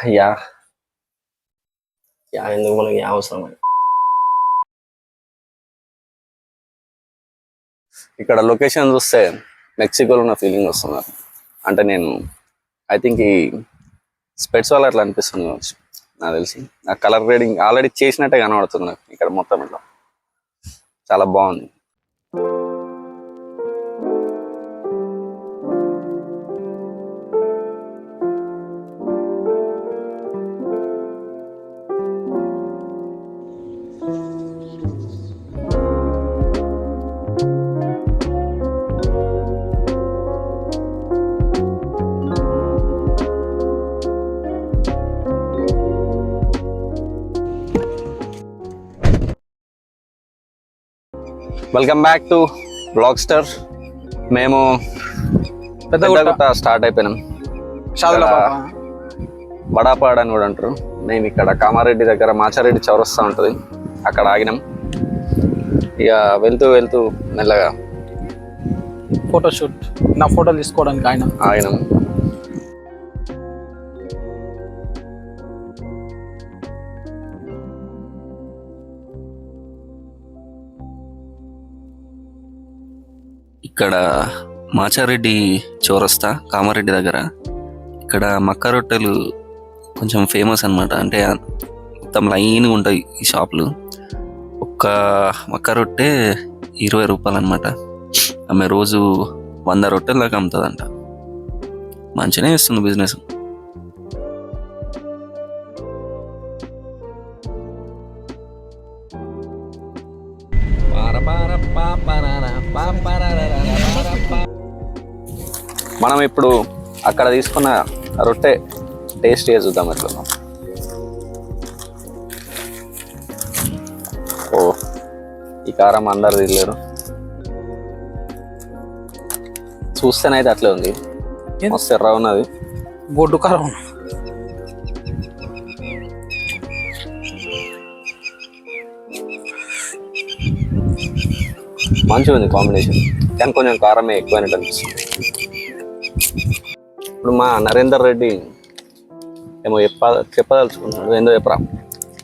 Yeah yeah ఎందుకు మనకి yeah అవసరం ఇక్కడ లొకేషన్ చూస్తే మెక్సికోలో ఉన్న ఫీలింగ్ వస్తుంది అంటే నేను ఐ థింక్ ఈ స్పెట్స్ వల్ల అట్లా అనిపిస్తుంది కావచ్చు నాకు తెలిసి. నా కలర్ గ్రేడింగ్ ఆల్రెడీ చేసినట్టే కనబడుతుంది నాకు ఇక్కడ మొత్తం ఇట్లా. చాలా బాగుంది. Welcome back to blog star మేము పెద్దగుట్ట. స్టార్ట్ అయిపోయినాం. బడాపాడ్ అని కూడా అంటారు. మేము ఇక్కడ కామారెడ్డి దగ్గర మాచారెడ్డి చౌరస్తా ఉంటుంది. అక్కడ ఆగినాం. ఇక వెళ్తూ వెళ్తూ మెల్లగా ఫోటోషూట్ నా ఫోటోలు తీసుకోవడానికి ఆయన ఆగినాం. ఇక్కడ మాచారెడ్డి చౌరస్తా కామారెడ్డి దగ్గర. ఇక్కడ మక్క రొట్టెలు కొంచెం ఫేమస్ అనమాట అంటే మొత్తం లైన్గా ఉంటాయి ఈ షాపులు. ఒక్క మక్క రొట్టె ఇరవై రూపాయలు అనమాట ఆమె రోజు వంద రొట్టెల దాకా అమ్ముతుందంట. మంచిగానే వేస్తుంది బిజినెస్. మనం ఇప్పుడు అక్కడ తీసుకున్న రొట్టె టేస్ట్ చేసి చూద్దాం ఎట్లా ఓ ఈ కారం అందరు తినలేరు. చూస్తేనైతే అట్లే ఉంది? మస్తు ఎర్ర ఉన్నది. గొడ్డు కారం మంచిగా ఉంది కాంబినేషన్ కానీ కొంచెం కారమే ఎక్కువైనట్టు అనిపిస్తుంది. ఇప్పుడు మా నరేందర్ రెడ్డి ఏమో చెప్ప చెప్పదలుచుకుంటున్నాడు. ఏందో చెప్పరా?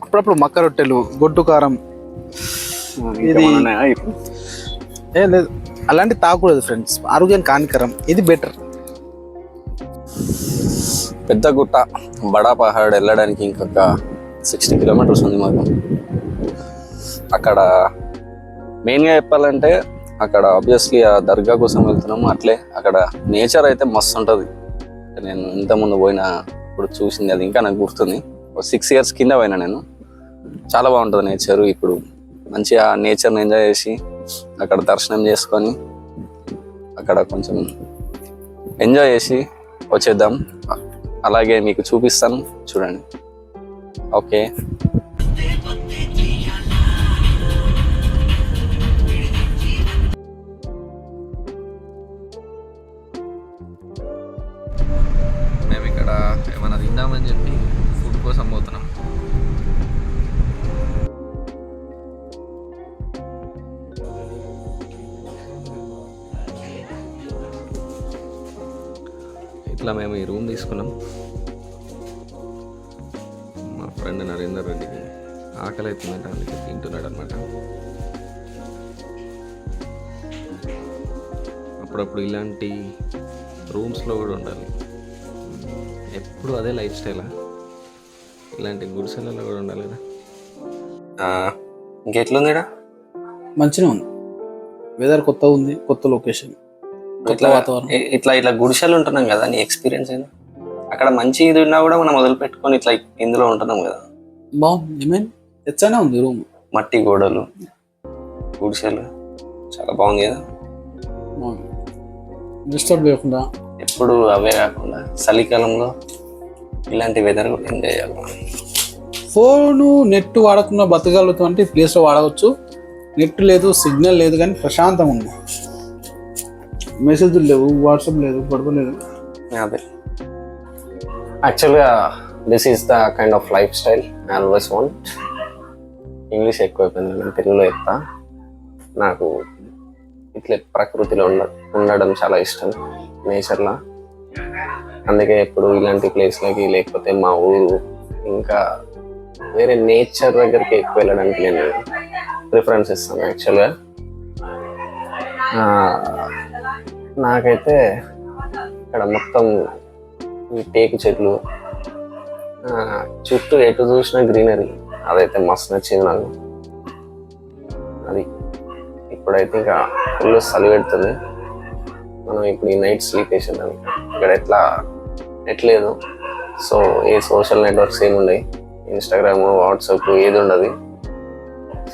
అప్పుడప్పుడు మక్క రొట్టెలు గొడ్డు కారం. ఇప్పుడు? ఏ లేదు. అలాంటి తాగకూడదు ఫ్రెండ్స్ ఆరోగ్యానికి హానికరం. ఇది బెటర్ పెద్ద గుట్ట బడా పహాడ్ వెళ్ళడానికి ఇంకొక సిక్స్టీ కిలోమీటర్స్ ఉంది మాకు. అక్కడ మెయిన్గా చెప్పాలంటే అక్కడ ఆబ్వియస్లీ ఆ దర్గా కోసం వెళ్తున్నాము అట్లే అక్కడ నేచర్ అయితే మస్తు ఉంటుంది. నేను ఇంత ముందు పోయిన ఇప్పుడు చూసింది అది ఇంకా నాకు గుర్తుంది. సిక్స్ ఇయర్స్ కింద పోయినా నేను. చాలా బాగుంటుంది నేచర్ ఇప్పుడు. మంచిగా నేచర్ని ఎంజాయ్ చేసి అక్కడ దర్శనం చేసుకొని అక్కడ కొంచెం ఎంజాయ్ చేసి వచ్చేద్దాం. అలాగే మీకు చూపిస్తాను. చూడండి. ఓకే. ఏమైనా తిందామని చెప్పి ఫుడ్ కోసం పోతున్నాం. ఇట్లా మేము ఈ రూమ్ తీసుకున్నాం. మా ఫ్రెండ్ నరేందర్ రెడ్డికి ఆకలి అవుతుందంట అందుకే తింటున్నాడు అనమాట అప్పుడప్పుడు ఇలాంటి రూమ్స్లో కూడా ఉండాలి. ఎప్పుడు అదే లైఫ్ స్టైలా? ఇలాంటి గుడిసెలలో కూడా ఉండాలి కదా? ఇంకెట్లుంది మంచిగా ఉంది. వెదర్ కొత్త ఉంది కొత్త లొకేషన్ ఇట్లా వాతావరణం. ఇట్లా ఇట్లా గుడిసెలు ఉంటున్నాం కదా నీ ఎక్స్పీరియన్స్ అయినా? అక్కడ మంచి ఇది ఉన్నా కూడా మనం మొదలు పెట్టుకొని ఇట్లా ఇందులో ఉంటున్నాం కదా? బాగుంది. ఉంది రూమ్ మట్టి గోడలు గుడిసెలు చాలా బాగుంది కదా? డిస్టర్బ్ లేకుండా ఎప్పుడు అవే కాకుండా చలికాలంలో ఇలాంటి వెదర్ కూడా ఎంజాయ్ చేయాలి. ఫోను నెట్ వాడకుండా బతకగలుగుతాం అంటే ప్లేస్లో వాడవచ్చు. నెట్ లేదు సిగ్నల్ లేదు కానీ ప్రశాంతంగా ఉంది. మెసేజ్లు లేవు వాట్సాప్ లేదు గొడవ లేదు. అదే. యాక్చువల్గా this is the kind of life style I always want English ఎక్కువైపోయింది నేను తెలుగులో చెప్తా. నాకు ఇట్లా ప్రకృతిలో ఉండ ఉండడం చాలా ఇష్టం నేచర్లో. అందుకే ఎప్పుడు ఇలాంటి ప్లేస్లకి లేకపోతే మా ఊరు ఇంకా వేరే నేచర్ దగ్గరికి ఎక్కువ వెళ్ళడానికి నేను ప్రిఫరెన్స్ ఇస్తాను యాక్చువల్గా. నాకైతే ఇక్కడ మొత్తం ఈ టేకు చెట్లు చుట్టూ ఎటు చూసినా గ్రీనరీ అదైతే మస్తు నచ్చింది నాకు. ఇప్పుడైతే ఇంకా ఫుల్ చలి పెడుతుంది. మనం ఇప్పుడు ఈ నైట్ స్లీప్ వేసినాం ఇక్కడ ఎట్లా ఎట్లేదు సో ఏ సోషల్ నెట్వర్క్స్ ఏమి ఉన్నాయి ఇన్స్టాగ్రామ్ వాట్సాప్ ఏది ఉండదు.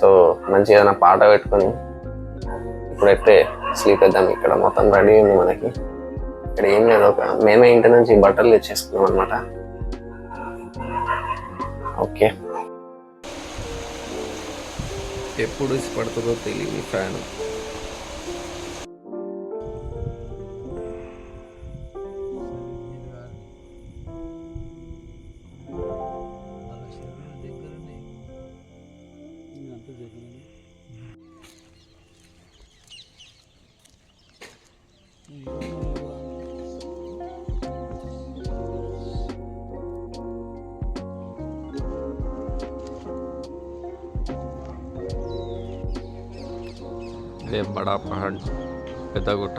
సో మంచిగా ఏదైనా పాట పెట్టుకొని ఇప్పుడైతే స్లీప్ వేద్దాం ఇక్కడ మొత్తం రెడీ ఉంది మనకి. ఇక్కడ ఏం లేదు. ఒక మేమే ఇంటి నుంచి బట్టలు తెచ్చేసుకున్నాం అనమాట ఓకే. ఎప్పుడు పడుతుందో తెలియని ఫ్యాను. ఇదే బడా పహాడ్ పెద్దగుట్ట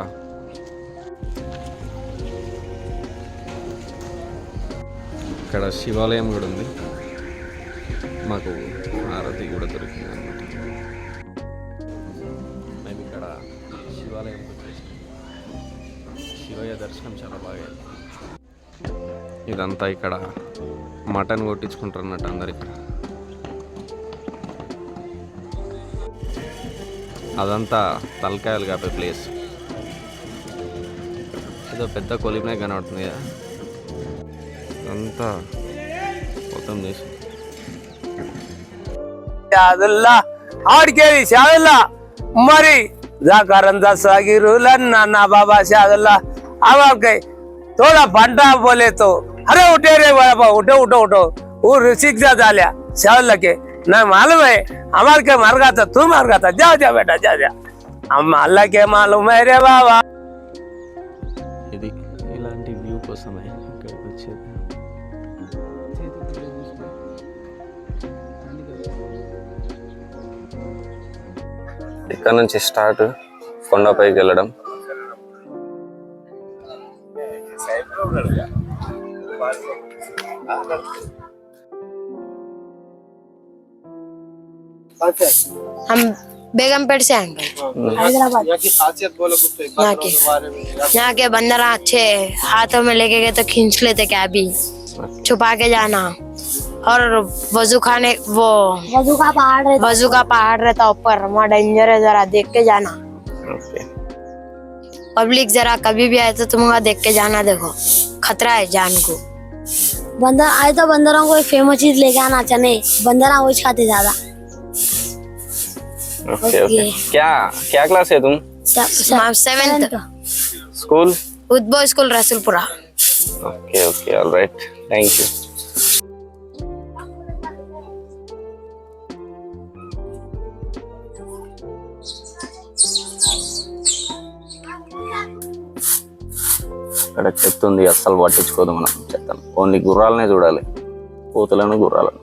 ఇక్కడ శివాలయం కూడా ఉంది. మాకు హారతి కూడా దొరికింది అనమాట మేము ఇక్కడ శివాలయం శివయ్య దర్శనం చాలా బాగా ఇదంతా ఇక్కడ మటన్ కొట్టించుకుంటారు అన్నట్టు అందరు ఇక్కడ. అదంతా తలకాయలు కాపే ప్లేస్. ఏదో పెద్ద కొలిమినే కనబడుతుంది కదా. అంతా మొత్తం చేసి ఆడికేది షాదుల్లా మరి జాకరంద సగిరులన్న నా బాబా షాదుల్లా అవాకే తోడ పంట పోలేతో. అరే ఉటే రే బాబా ఉటో ఉటో ఉటో ఊరు సిగ్జా జాలియా షాదుల్లకే ना मालूम है हमारे के मर गया था तू मर गया था जाओ जाओ बेटा जा जा हम अल्लाह के मालूम है रे बाबा ఇది ఇలాంటి వ్యూ కోసమే ఇక్కడికి వచ్చేది ఇక్కడ నుంచి స్టార్ట్ కొండపైకి వెళ్ళడం हम बेगमपेट से आए अंकल हैदराबाद। यहाँ की खासियत बोलो कुछ तो यहाँ के। यहाँ के बंदर अच्छे हाथों में लेके गए तो खींच लेते क्या भी। छुपा के जाना। और वज़ू खाने वो वज़ू का पहाड़ रहता। वज़ू का पहाड़ रहता ऊपर। वहाँ डेंजर है जरा देख के जाना। पब्लिक जरा कभी भी आए तो तुम वहाँ देख के जाना देखो। खतरा है जान को। बंदर आए तो बंदरों को एक फ़ेमस चीज़ लेके आना चने। बंदर वही खाते ज़्यादा। ఓకే ఓకే क्या क्या क्लास है तुम seventh school Udbhav school Rasulpura okay okay all right thank you ఇక్కడ చెత్త ఉంది అస్సలు పట్టించుకోదు మనం చెత్తను ఓన్లీ గుర్రాలనే చూడాలి కోతులను గుర్రాలను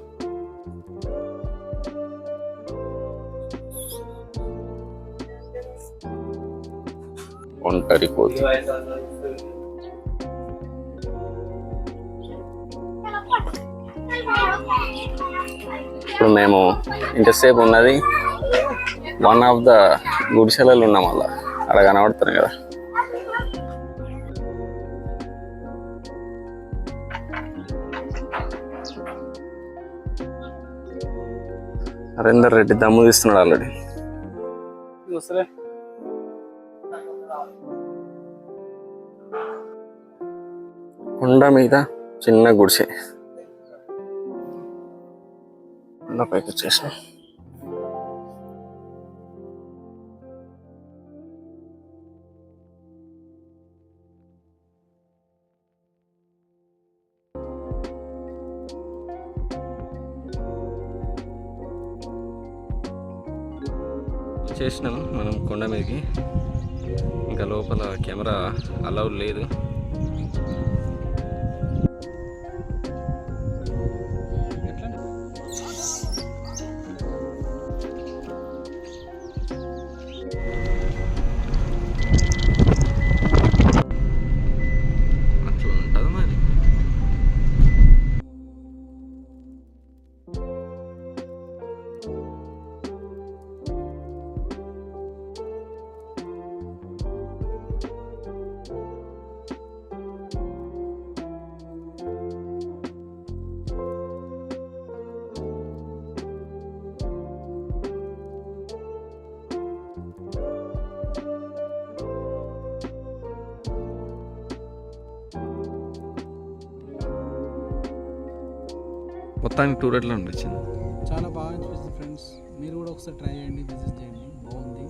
ఒంటరి కోతి ఇప్పుడు మేము ఇంతసేపు ఉన్నది వన్ ఆఫ్ ద గుడిసెలలు ఉన్నాం అలా. అలా కనబడుతున్నాయి కదా. నరేందర్ రెడ్డి దమ్ము తీస్తున్నాడు ఆల్రెడీ కొండ మీద చిన్న గుడిసె. కొండ పైకి వచ్చేసాం. చేసినాం మనం కొండ మీదకి. ఇంకా లోపల కెమెరా అలౌడ్ లేదు. మొత్తానికి టూర్ ఎట్లా అనిపించింది? చాలా బాగా అనిపిస్తుంది ఫ్రెండ్స్. మీరు కూడా ఒకసారి ట్రై చేయండి విజిట్ చేయండి. బాగుంది.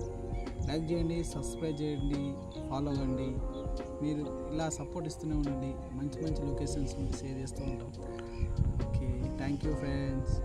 లైక్ చేయండి సబ్స్క్రైబ్ చేయండి ఫాలో అవ్వండి మీరు ఇలా సపోర్ట్ ఇస్తూనే ఉండండి. మంచి మంచి లొకేషన్స్ మీకు షేర్ చేస్తూ ఉంటాం. Okay thank you friends